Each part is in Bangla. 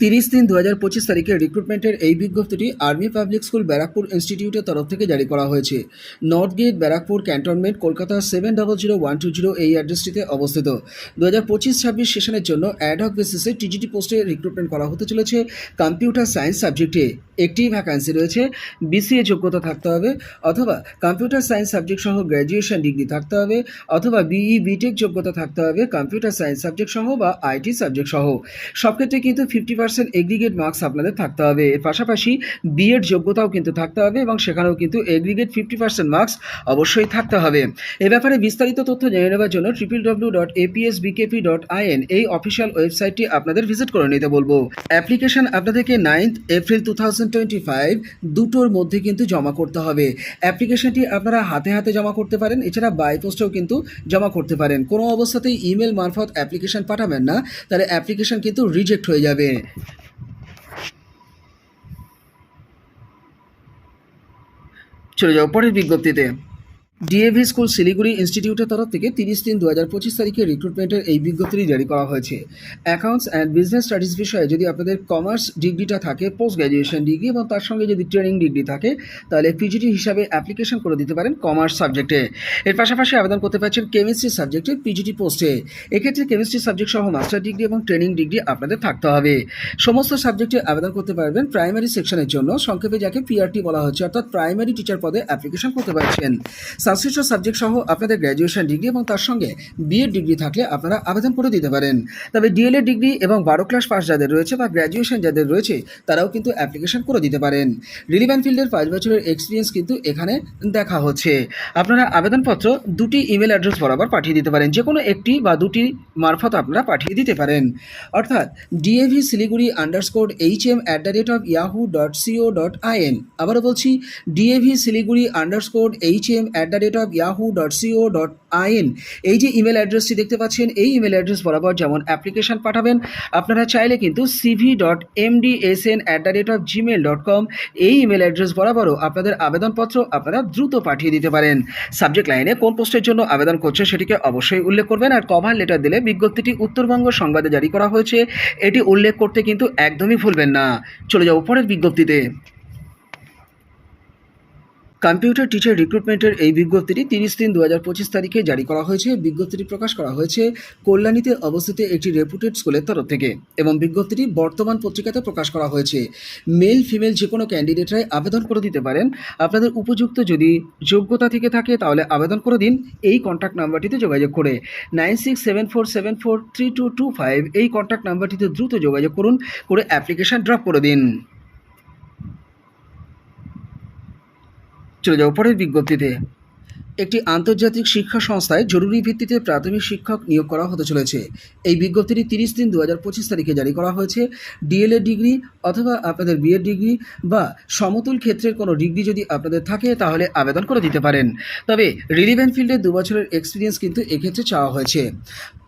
তিরিশ তিন দু হাজার পঁচিশ তারিখে রিক্রুটমেন্টের এই বিজ্ঞপ্তিটি আর্মি পাবলিক স্কুল ব্যারাকপুর ইনস্টিটিউটের তরফ থেকে জারি করা হয়েছে। North gate Barrackpore cantonment Kolkata seven double zero one two zero এই অ্যাড্রেসটিতে অবস্থিত। দু হাজার পঁচিশ ছাব্বিশ সেশনের জন্য অ্যাডহক বেসিসে টিজিটি পোস্টে রিক্রুটমেন্ট করা হতে চলেছে কম্পিউটার সায়েন্স সাবজেক্টে একটি ভ্যাকান্সি রয়েছে বিসিএ যোগ্যতা থাকতে হবে, অথবা কম্পিউটার সায়েন্স সাবজেক্ট সহ গ্র্যাজুয়েশন ডিগ্রি থাকতে হবে, অথবা বিই বিটেক যোগ্যতা থাকতে হবে কম্পিউটার সায়েন্স সাবজেক্ট সহ বা আইটি সাবজেক্ট সহ। সব ক্ষেত্রে কিন্তু ফিফটি পার্সেন্ট এগ্রিগেট মার্কস আপনাদের থাকতে হবে। এর পাশাপাশি বিএড যোগ্যতাও কিন্তু থাকতে হবে এবং সেখানেও কিন্তু এগ্রিগেট ফিফটি পার্সেন্ট মার্কস অবশ্যই থাকতে হবে। এ ব্যাপারে বিস্তারিত তথ্য জেনে নেওয়ার জন্য triple W dot APS BKP dot IN এই অফিসিয়াল ওয়েবসাইটটি আপনাদের ভিজিট করে নিতে বলব। অ্যাপ্লিকেশন আপনাদেরকে ninth April two thousand twenty five দুটোর মধ্যে কিন্তু জমা করতে হবে। অ্যাপ্লিকেশনটি আপনারা হাতে হাতে জমা করতে পারেন, এছাড়া বাই পোস্টেও কিন্তু জমা করতে পারেন। কোনো অবস্থাতেই ইমেল মারফত অ্যাপ্লিকেশন পাঠাবেন না, তাহলে অ্যাপ্লিকেশন কিন্তু রিজেক্ট হয়ে যাবে। চলে যাও পরের বিজ্ঞপ্তিতে। ডিএভি স্কুল শিলিগুড়ি ইনস্টিটিউটের তরফ থেকে তিরিশ তিন দু হাজার পঁচিশ তারিখে রিক্রুটমেন্টের এই বিজ্ঞপ্তিটি জারি করা হয়েছে। অ্যাকাউন্টস অ্যান্ড বিজনেস স্টাডিজ বিষয়ে যদি আপনাদের কমার্স ডিগ্রিটা থাকে পোস্ট গ্র্যাজুয়েশন ডিগ্রি এবং তার সঙ্গে যদি ট্রেনিং ডিগ্রি থাকে, তাহলে পিজিটি হিসাবে অ্যাপ্লিকেশন করে দিতে পারেন কমার্স সাবজেক্টে এর পাশাপাশি আবেদন করতে পারছেন কেমিস্ট্রি সাবজেক্টে পিজিটি পোস্টে এক্ষেত্রে কেমিস্ট্রি সাবজেক্ট সহ মাস্টার ডিগ্রি এবং ট্রেনিং ডিগ্রি আপনাদের থাকতে হবে। সমস্ত সাবজেক্টে আবেদন করতে পারবেন প্রাইমারি সেকশনের জন্য। সংক্ষেপে যাকে পিআরটি বলা হচ্ছে, অর্থাৎ প্রাইমারি টিচার পদে অ্যাপ্লিকেশন করতে পারছেন। সংশ্লিষ্ট সাবজেক্ট সহ আপনাদের গ্র্যাজুয়েশন ডিগ্রি এবং তার সঙ্গে বিএড ডিগ্রি থাকলে আপনারা আবেদন করে দিতে পারেন। তবে ডিএলএড ডিগ্রি এবং বারো ক্লাস পাস যাদের রয়েছে বা গ্র্যাজুয়েশন যাদের রয়েছে, তারাও কিন্তু অ্যাপ্লিকেশন করে দিতে পারেন। রিলিভেন্ট ফিল্ডের পাঁচ বছরের এক্সপিরিয়েন্স কিন্তু এখানে দেখা হচ্ছে। আপনারা আবেদনপত্র দুটি ইমেল অ্যাড্রেস বরাবর পাঠিয়ে দিতে পারেন। যে কোনো একটি বা দুটি মারফত আপনারা পাঠিয়ে দিতে পারেন। অর্থাৎ DAV Siliguri underscore H M at the rate of Yahoo dot CO dot IN আবারও বলছি DAV Siliguri underscore H M at the rate of Yahoo dot CO dot IN এই যে ইমেল অ্যাড্রেসটি দেখতে পাচ্ছেন, এই ইমেল অ্যাড্রেস বরাবর যেমন অ্যাপ্লিকেশন পাঠাবেন, আপনারা চাইলে কিন্তু CV dot MDSN at the rate of Gmail dot com এই ইমেল অ্যাড্রেস বরাবরও আপনাদের আবেদনপত্র আপনারা দ্রুত পাঠিয়ে দিতে পারেন। সাবজেক্ট লাইনে কোন পোস্টের জন্য আবেদন করছে সেটিকে অবশ্যই উল্লেখ করবেন আর কভার লেটার দিলে বিজ্ঞপ্তিটি উত্তরবঙ্গ সংবাদে জারি করা হয়েছে। এটি উল্লেখ করতে কিন্তু একদমই ভুলবেন না। চলে যাও পরের বিজ্ঞপ্তিতে। কম্পিউটার টিচার রিক্রুটমেন্টের এই বিজ্ঞপ্তিটি তিরিশ তিন দু হাজার পঁচিশ তারিখে জারি করা হয়েছে। বিজ্ঞপ্তিটি প্রকাশ করা হয়েছে কল্যাণীতে অবস্থিত একটি রেপুটেড স্কুলের তরফ থেকে এবং বিজ্ঞপ্তিটি বর্তমান পত্রিকাতে প্রকাশ করা হয়েছে। মেল, ফিমেল যে কোনো ক্যান্ডিডেটরাই আবেদন করে দিতে পারেন। আপনাদের উপযুক্ত যদি যোগ্যতা থেকে থাকে তাহলে আবেদন করে দিন এই কন্ট্যাক্ট নাম্বারটিতে যোগাযোগ করে। Nine six seven four seven four three two two five এই কন্ট্যাক্ট নাম্বারটিতে দ্রুত যোগাযোগ করুন, করে অ্যাপ্লিকেশন ড্রপ করে দিন। চলে যাও পরের বিজ্ঞপ্তিতে। একটি আন্তর্জাতিক শিক্ষা সংস্থায় জরুরি ভিত্তিতে প্রাথমিক শিক্ষক নিয়োগ করা হতে চলেছে। এই বিজ্ঞপ্তিটি তিরিশ দিন দু হাজার পঁচিশ তারিখে জারি করা হয়েছে। ডিএলএড ডিগ্রি অথবা আপনাদের বিএড ডিগ্রি বা সমতুল ক্ষেত্রের কোনো ডিগ্রি যদি আপনাদের থাকে, তাহলে আবেদন করে দিতে পারেন। তবে রিলিভেন্ট ফিল্ডে দু বছরের এক্সপিরিয়েন্স কিন্তু এক্ষেত্রে চাওয়া হয়েছে।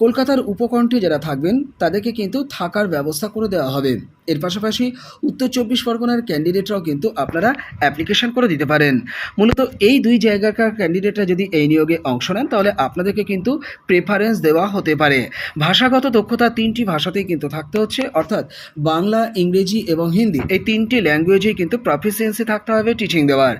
কলকাতার উপকণ্ঠে যারা থাকবেন, তাদেরকে কিন্তু থাকার ব্যবস্থা করে দেওয়া হবে। এর পাশাপাশি উত্তর চব্বিশ পরগনার ক্যান্ডিডেটরাও কিন্তু আপনারা অ্যাপ্লিকেশন করে দিতে পারেন। মূলত এই দুই জায়গাকার ক্যান্ডিডেটরা যদি এই নিয়োগে অংশ নেন, তাহলে আপনাদেরকে কিন্তু প্রেফারেন্স দেওয়া হতে পারে। ভাষাগত দক্ষতা তিনটি ভাষাতেই কিন্তু থাকতে হচ্ছে, অর্থাৎ বাংলা, ইংরেজি এবং হিন্দি। এই তিনটি ল্যাঙ্গুয়েজেই কিন্তু প্রফিসিয়েন্সি থাকতে হবে টিচিং দেওয়ার।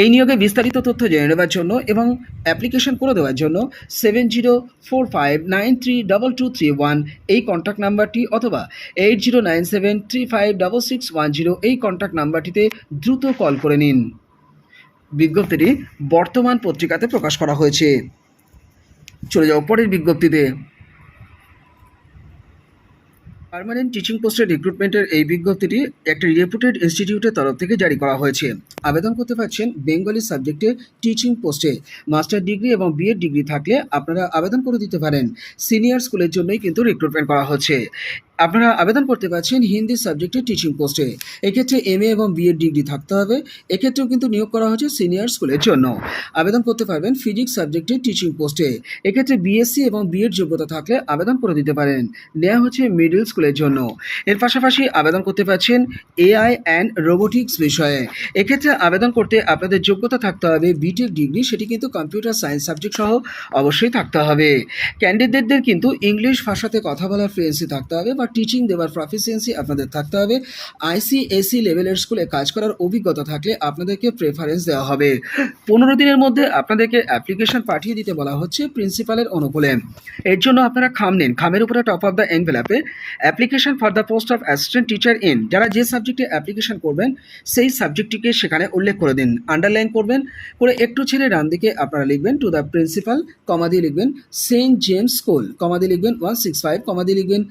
এই নিয়োগে বিস্তারিত তথ্য জেনে নেওয়ার জন্য এবং অ্যাপ্লিকেশন করে দেওয়ার জন্য seven zero four five nine এই কন্ট্যাক্ট নাম্বারটি অথবা eight zero nine seven three five double six one zero এই কন্ট্যাক্ট নাম্বারটিতে দ্রুত কল করে নিন। বিজ্ঞপ্তিটি বর্তমান পত্রিকাতে প্রকাশ করা হয়েছে। চলে যাও পরের বিজ্ঞপ্তিতে। পার্মানেন্ট টিচিং পোস্টের রিক্রুটমেন্টের এই বিজ্ঞপ্তিটি একটি রেপুটেড ইনস্টিটিউটের তরফ থেকে জারি করা হয়েছে। আবেদন করতে পারছেন বেঙ্গলি সাবজেক্টে টিচিং পোস্টে মাস্টার ডিগ্রি এবং বিএড ডিগ্রি থাকলে আপনারা আবেদন করে দিতে পারেন। সিনিয়র স্কুলের জন্যই কিন্তু রিক্রুটমেন্ট করা হচ্ছে। আপনারা আবেদন করতে পারছেন হিন্দি সাবজেক্টে টিচিং পোস্টে এক্ষেত্রে এম এবং বিএড ডিগ্রি থাকতে হবে। এক্ষেত্রেও কিন্তু নিয়োগ করা হচ্ছে সিনিয়র স্কুলের জন্য। আবেদন করতে পারবেন ফিজিক্স সাবজেক্টে টিচিং পোস্টে এক্ষেত্রে বিএসসি এবং বিএড যোগ্যতা থাকলে আবেদন করে দিতে পারেন। নেওয়া হচ্ছে মিডল স্কুলের জন্য। এর পাশাপাশি আবেদন করতে পারছেন এআই অ্যান্ড রোবোটিক্স বিষয়ে। এক্ষেত্রে আবেদন করতে আপনাদের যোগ্যতা থাকতে হবে। বিটেক ডিগ্রি সেটি কিন্তু কম্পিউটার সায়েন্স সাবজেক্ট সহ অবশ্যই থাকতে হবে। ক্যান্ডিডেটদের কিন্তু ইংলিশ ভাষাতে কথা বলার ফ্লুয়েন্সি থাকতে হবে বা টিচিং দেওয়ার প্রফিসিয়েন্সি আপনাদের থাকতে হবে। আইসিএসি লেভেলের স্কুলে কাজ করার অভিজ্ঞতা থাকলে আপনাদেরকে প্রেফারেন্স দেওয়া হবে। পনেরো দিনের মধ্যে আপনাদেরকে অ্যাপ্লিকেশন পাঠিয়ে দিতে বলা হচ্ছে প্রিন্সিপালের অনুকূলে। এর জন্য আপনারা খাম নিন। খামের উপরে top of the এনভেলাপে application for the post of assistant teacher in যারা যে সাবজেক্টে অ্যাপ্লিকেশন করবেন, সেই সাবজেক্টটিকে সেখানে উল্লেখ করে দিন। আন্ডারলাইন করবেন, করে একটু ছেড়ে ডান দিকে আপনারা লিখবেন টু দ্য প্রিন্সিপাল কমা লিখবেন সেন্ট জেমস স্কুল কমা লিখবেন ওয়ান সিক্স ফাইভ কমা দিয়ে লিখবেন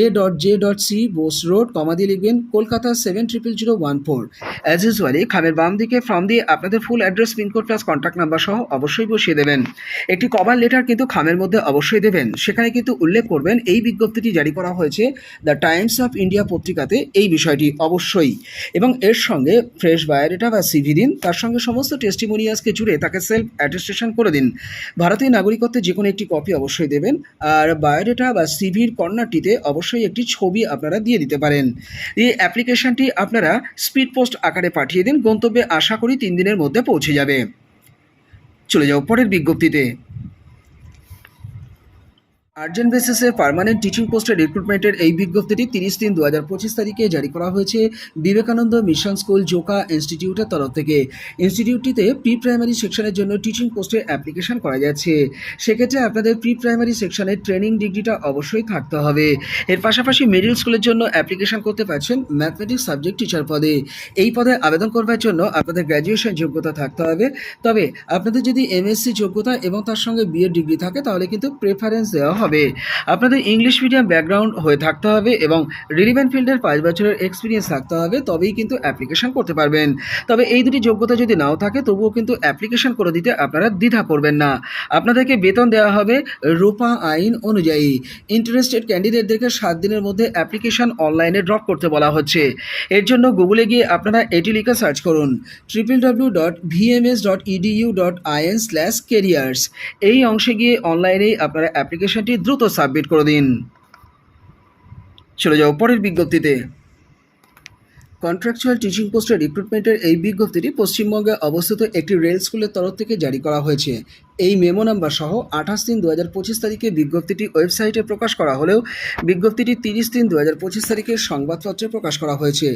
A dot J dot C Bose road comma দিয়ে লিখবেন, Kolkata seven triple zero one four as usually খামের বাম দিকে ফর্ম দিয়ে আপনাদের full address pincode plus contact number সহ অবশ্যই বসিয়ে দেবেন। একটি কভার লেটার কিন্তু খামের মধ্যে অবশ্যই দেবেন। সেখানে কিন্তু উল্লেখ করবেন, এই বিজ্ঞপ্তিটি জারি করা হয়েছে দ্য টাইমস অফ ইন্ডিয়া পত্রিকাতে এই বিষয়টি অবশ্যই। এবং এর সঙ্গে ফ্রেশ বায়োডেটা বা সিভি দিন, তার সঙ্গে সমস্ত টেস্টিমোনিয়াসকে জুড়ে তাকে সেলফ অ্যাটেস্টেশন করে দিন। ভারতীয় নাগরিকত্বের যে কোনো একটি কপি অবশ্যই দেবেন। আর বায়োডেটা বা সিভির কর্নারটিতে অবশ্যই একটি ছবি আপনারা দিয়ে দিতে পারেন। এই অ্যাপ্লিকেশনটি আপনারা স্পিড পোস্ট আকারে পাঠিয়ে দিন, গন্তব্যে আশা করি তিন দিনের মধ্যে পৌঁছে যাবে। চলে যাও পরের বিজ্ঞপ্তিতে। আর্জেন্ট বেসিসে পার্মানেন্ট টিচিং পোস্টের রিক্রুটমেন্টের এই বিজ্ঞপ্তিটি তিরিশ তিন দু হাজার পঁচিশ তারিখে জারি করা হয়েছে বিবেকানন্দ মিশন স্কুল জোকা ইনস্টিটিউটের তরফ থেকে। ইনস্টিটিউটটিতে প্রি প্রাইমারি সেকশনের জন্য টিচিং পোস্টের অ্যাপ্লিকেশন করা যাচ্ছে। সেক্ষেত্রে আপনাদের প্রি প্রাইমারি সেকশনের ট্রেনিং ডিগ্রিটা অবশ্যই থাকতে হবে। এর পাশাপাশি মিডিল স্কুলের জন্য অ্যাপ্লিকেশন করতে পারছেন ম্যাথমেটিক্স সাবজেক্ট টিচার পদে। এই পদে আবেদন করবার জন্য আপনাদের গ্র্যাজুয়েশন যোগ্যতা থাকতে হবে। তবে আপনাদের যদি এমএসসি যোগ্যতা এবং তার সঙ্গে বিএড ডিগ্রি থাকে, তাহলে কিন্তু প্রেফারেন্স দেওয়া হবে। আপনাদের ইংলিশ মিডিয়াম ব্যাকগ্রাউন্ড হয়ে থাকতে হবে এবং রিলিভেন্ট ফিল্ডের পাঁচ বছরের এক্সপিরিয়েন্স থাকতে হবে, তবেই কিন্তু অ্যাপ্লিকেশন করতে পারবেন। তবে এই দুটি যোগ্যতা যদি নাও থাকে, তবুও কিন্তু অ্যাপ্লিকেশন করে দিতে আপনারা দ্বিধা করবেন না। আপনাদেরকে বেতন দেওয়া হবে রূপা আইন অনুযায়ী। ইন্টারেস্টেড ক্যান্ডিডেটদেরকে সাত দিনের মধ্যে অ্যাপ্লিকেশন অনলাইনে ড্রপ করতে বলা হচ্ছে। এর জন্য গুগলে গিয়ে আপনারা এটি লিখে সার্চ করুন triple W dot VMS dot EDU dot IN slash careers এই অংশে গিয়ে অনলাইনেই আপনারা অ্যাপ্লিকেশনটি দ্রুত সাবমিট করে দিন। চলে যাও পরের বিজ্ঞপ্তিতে। কন্ট্রাকচুয়াল টিচিং পোস্টের রিক্রুটমেন্টের এই বিজ্ঞপ্তিটি পশ্চিমবঙ্গে অবস্থিত একটি রেল স্কুলের তরফ থেকে জারি করা হয়েছে। এই মেমো নাম্বার সহ আঠাশ তিন দু হাজার পঁচিশ তারিখে বিজ্ঞপ্তিটি ওয়েবসাইটে প্রকাশ করা হলেও বিজ্ঞপ্তিটি তিরিশ তিন দু হাজার পঁচিশ তারিখে সংবাদপত্রে প্রকাশ করা হয়েছে।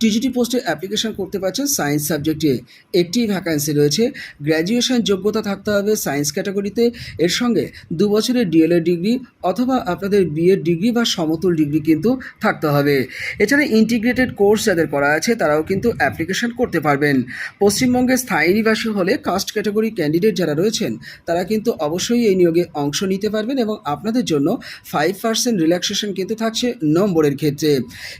টিজিটি পোস্টে অ্যাপ্লিকেশন করতে পারছেন সায়েন্স সাবজেক্টে। একটি ভ্যাকান্সি রয়েছে। গ্র্যাজুয়েশন যোগ্যতা থাকতে হবে সায়েন্স ক্যাটাগরিতে। এর সঙ্গে দু বছরের ডিএলএড ডিগ্রি অথবা আপনাদের বিএড ডিগ্রি বা সমতুল ডিগ্রি কিন্তু থাকতে হবে। এছাড়া ইন্টিগ্রেটেড কোর্স যাদের করা আছে, তারাও কিন্তু অ্যাপ্লিকেশন করতে পারবেন। পশ্চিমবঙ্গের স্থায়ী নিবাসী হলে কাস্ট ক্যাটাগরি ক্যান্ডিডেট যারা রয়েছেন তারা কিন্তু অবশ্যই এই নিয়োগে অংশ নিতে পারবেন এবং আপনাদের জন্য ফাইভ পার্সেন্ট রিল্যাক্সেশন কিন্তু থাকছে নম্বরের ক্ষেত্রে।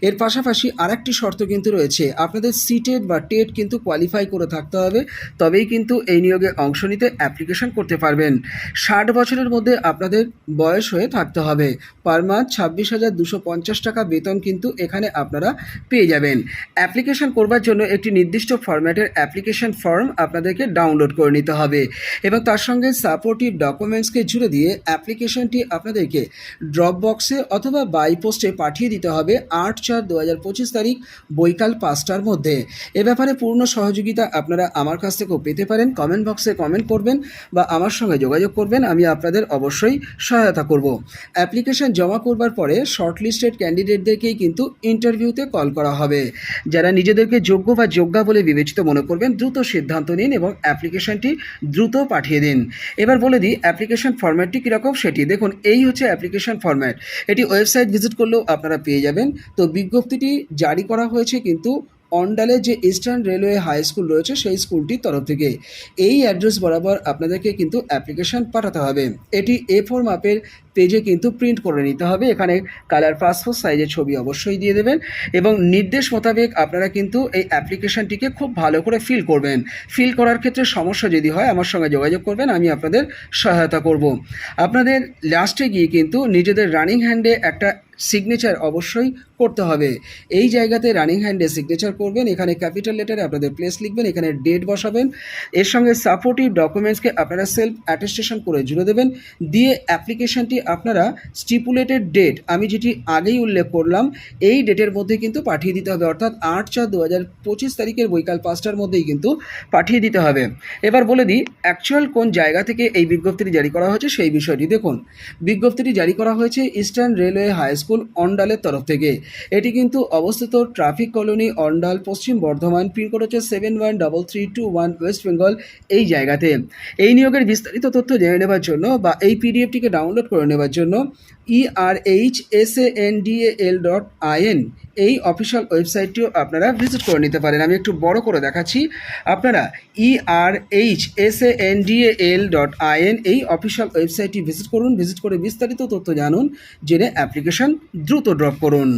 এর পাশাপাশি আরেকটি শর্ত কিন্তু রয়েছে, আপনাদের সিটেড বা টেট কিন্তু কোয়ালিফাই করে থাকতে হবে, তবেই কিন্তু এই নিয়োগে অংশ নিতে অ্যাপ্লিকেশন করতে পারবেন। ষাট বছরের মধ্যে আপনাদের বয়স হয়ে থাকতে হবে পার মান্থ ছাব্বিশ হাজার দুশো পঞ্চাশ টাকা বেতন কিন্তু এখানে আপনারা পেয়ে যাবেন। অ্যাপ্লিকেশন করবার জন্য একটি নির্দিষ্ট ফরম্যাটের অ্যাপ্লিকেশন ফর্ম আপনাদেরকে ডাউনলোড করে নিতে হবে এবং তার সঙ্গে সাপোর্টিভ ডকুমেন্টসকে জুড়ে দিয়ে অ্যাপ্লিকেশনটি আপনাদেরকে ড্রপ বক্সে অথবা বাই পোস্টে পাঠিয়ে দিতে হবে আট চার দু হাজার পঁচিশ তারিখ বৈকাল পাঁচটার মধ্যে। এ ব্যাপারে পূর্ণ সহযোগিতা আপনারা আমার কাছ থেকেও পেতে পারেন। কমেন্ট বক্সে কমেন্ট করবেন বা আমার সঙ্গে যোগাযোগ করবেন। আমি আপনাদের অবশ্যই সহায়তা করব। অ্যাপ্লিকেশন জমা করবার পরে শর্টলিস্টেড ক্যান্ডিডেটদেরকেই কিন্তু ইন্টারভিউতে কল করা হবে। যারা নিজেদেরকে যোগ্য বা যোগ্যা বলে বিবেচিত মনে করবেন, দ্রুত সিদ্ধান্ত নিন এবং অ্যাপ্লিকেশনটি দ্রুত পাঠিয়ে দিন। এবার বলে দিই অ্যাপ্লিকেশন ফর্ম্যাটটি কীরকম সেটি। দেখুন, এই হচ্ছে অ্যাপ্লিকেশন ফর্ম্যাট এটি ওয়েবসাইট ভিজিট করলেও আপনারা পেয়ে যাবেন। তো বিজ্ঞপ্তিটি জারি করা হয়েছে কিন্তু অন্ডালে যে ইস্টার্ন রেলওয়ে হাই স্কুল রয়েছে, সেই স্কুলটির তরফ থেকে। এই অ্যাড্রেস বরাবর আপনাদেরকে কিন্তু অ্যাপ্লিকেশন পাঠাতে হবে। এটি এ ফোর মাপের পেজে কিন্তু প্রিন্ট করে নিতে হবে। এখানে কালার পাসপোর্ট সাইজের ছবি অবশ্যই দিয়ে দেবেন এবং নির্দেশ মোতাবেক আপনারা কিন্তু এই অ্যাপ্লিকেশনটিকে খুব ভালো করে ফিল করবেন। ফিল করার ক্ষেত্রে সমস্যা যদি হয়, আমার সঙ্গে যোগাযোগ করবেন, আমি আপনাদের সহায়তা করব। আপনাদের লাস্টে গিয়ে কিন্তু নিজেদের রানিং হ্যান্ডে একটা সিগনেচার অবশ্যই করতে হবে। এই জায়গাতে রানিং হ্যান্ডে সিগনেচার করবেন, এখানে ক্যাপিটাল লেটারে আপনাদের প্লেস লিখবেন, এখানে ডেট বসাবেন। এর সঙ্গে সাপোর্টিভ ডকুমেন্টসকে আপনারা সেলফ অ্যাটেস্টেশন করে জুড়ে দেবেন। দিয়ে অ্যাপ্লিকেশনটি আপনারা স্টিপুলেটেড ডেট আমি যেটি আগেই উল্লেখ করলাম, এই ডেটের মধ্যে কিন্তু পাঠিয়ে দিতে হবে। অর্থাৎ আট চার দু হাজার পঁচিশ তারিখের বৈকাল পাঁচটার মধ্যেই কিন্তু পাঠিয়ে দিতে হবে। এবার বলে দিই অ্যাকচুয়াল কোন জায়গা থেকে এই বিজ্ঞপ্তিটি জারি করা হয়েছে সেই বিষয়টি দেখুন। বিজ্ঞপ্তিটি জারি করা হয়েছে ইস্টার্ন রেলওয়ে হাই স্কুল অন্ডালের তরফ থেকে। এটি কিন্তু অবস্থিত traffic colony Andal Paschim Bardhaman pincode হচ্ছে seven one double three two one West Bengal এই জায়গাতে। এই নিয়োগের বিস্তারিত তথ্য জেনে নেবার জন্য বা এই পিডিএফটিকে ডাউনলোড করে নেবার জন্য ERH S A N D L dot IN এই অফিসিয়াল ওয়েবসাইটটিও আপনারা ভিজিট করে নিতে পারেন। আমি একটু বড় করে দেখাচ্ছি। আপনারা ERH S A N D L dot IN এই অফিসিয়াল ওয়েবসাইটটি ভিজিট করুন। ভিজিট করে বিস্তারিত তথ্য জানুন। জেনে অ্যাপ্লিকেশন দ্রুত ড্রপ করুন।